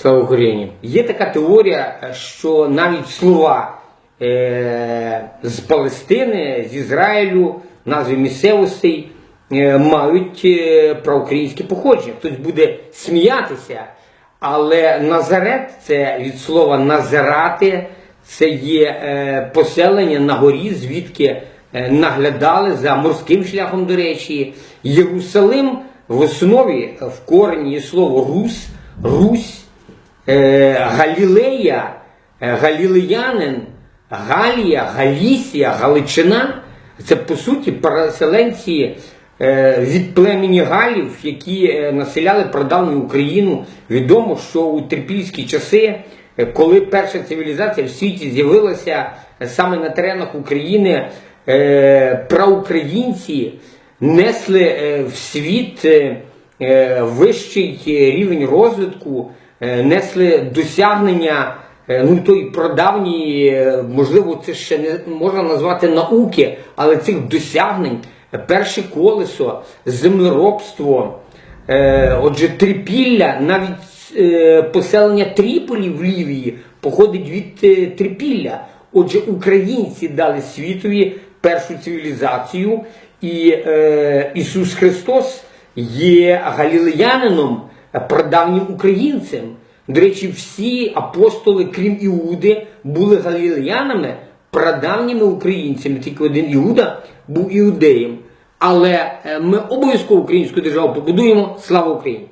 Слава Україні! Є така теорія, що навіть слова е, з Палестини, з Ізраїлю, назви місцевостей е, мають е, проукраїнське походження. Хтось буде сміятися, але Назарет це від слова назирати, це є е, поселення на горі, звідки е, наглядали за морським шляхом, до речі. Єрусалим в основі в корені слово Рус, Русь. Е, Галілея, е, Галілеянин, Галія, Галісія, Галичина це по суті переселенці е, від племені Галів, які населяли прадавню Україну. Відомо, що у трипільські часи, коли перша цивілізація в світі з'явилася саме на теренах України, проукраїнці несли в світ вищий рівень розвитку, несли досягнення е, ну тої прадавньої, е, можливо, це ще не можна назвати науки, але цих досягнень, е, перше колесо, землеробство, е, отже, трипілля, навіть е, поселення Тріполі в Лівії походить від е, трипілля. Отже, українці дали світові першу цивілізацію, і е, Ісус Христос є галілеянином, е, прадавнім українцем. До речі, всі апостоли, крім Іуди, були галілеянами, прадавніми українцями. Тільки один Іуда був іудеєм. Але е, ми обов'язково українську державу побудуємо. Слава Україні!